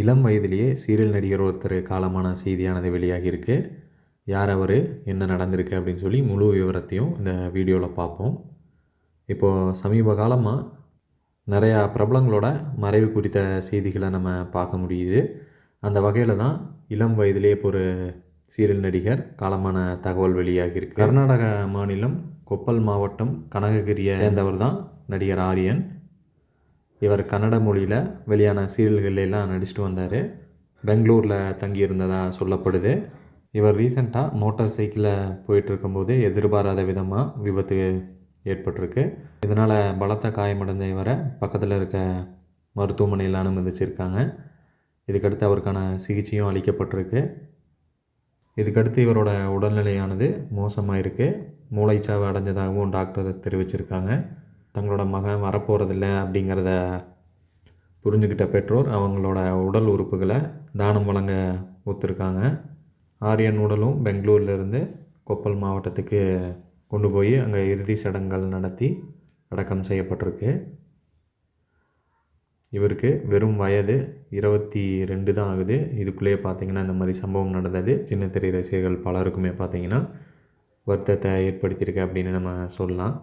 இளம் வயதிலேயே சீரியல் நடிகர் ஒருத்தர் காலமான செய்தியானது வெளியாகியிருக்கு. யார் அவர்? என்ன நடந்திருக்கு? அப்படின்னு சொல்லி முழு விவரத்தையும் இந்த வீடியோவில் பார்ப்போம். இப்போது சமீப காலமாக நிறையா பிரபலங்களோட மறைவு குறித்த செய்திகளை நம்ம பார்க்க முடியுது. அந்த வகையில் தான் இளம் வயதிலே இப்போ ஒரு சீரியல் நடிகர் காலமான தகவல் வெளியாகியிருக்கு. கர்நாடக மாநிலம் கொப்பல் மாவட்டம் கனககிரியை சேர்ந்தவர் தான் நடிகர் ஆரியன். இவர் கன்னட மொழியில் வெளியான சீரியல்கள் எல்லாம் வந்தார். பெங்களூரில் தங்கியிருந்ததாக சொல்லப்படுது. இவர் ரீசெண்டாக மோட்டார் சைக்கிளில் போயிட்டுருக்கும்போது எதிர்பாராத விதமாக விபத்து ஏற்பட்டிருக்கு. இதனால் பலத்த காயமடைந்த இவரை பக்கத்தில் இருக்க மருத்துவமனையில் அனுமதிச்சிருக்காங்க. இதுக்கடுத்து அவருக்கான சிகிச்சையும் அளிக்கப்பட்டிருக்கு. இதுக்கடுத்து இவரோட உடல்நிலையானது மோசமாக இருக்குது மூளைச்சாவு அடைஞ்சதாகவும் டாக்டர் தெரிவிச்சிருக்காங்க. தங்களோட மகன் வரப்போகிறதில்ல அப்படிங்கிறத புரிஞ்சுக்கிட்ட பெற்றோர் அவங்களோட உடல் உறுப்புகளை தானம் வழங்க ஒத்துருக்காங்க. ஆரியன் உடலும் பெங்களூர்லேருந்து கொப்பல் மாவட்டத்துக்கு கொண்டு போய் அங்கே இறுதி சடங்குகள் நடத்தி அடக்கம் செய்யப்பட்டிருக்கு. இவருக்கு வெறும் வயது இருபத்தி ரெண்டு தான் ஆகுது. இதுக்குள்ளேயே பார்த்தீங்கன்னா இந்த மாதிரி சம்பவம் நடந்தது. சின்ன திரை ரசிகர்கள் பலருக்குமே பார்த்தீங்கன்னா வருத்தத்தை ஏற்படுத்தியிருக்கு அப்படின்னு நம்ம சொல்லலாம்.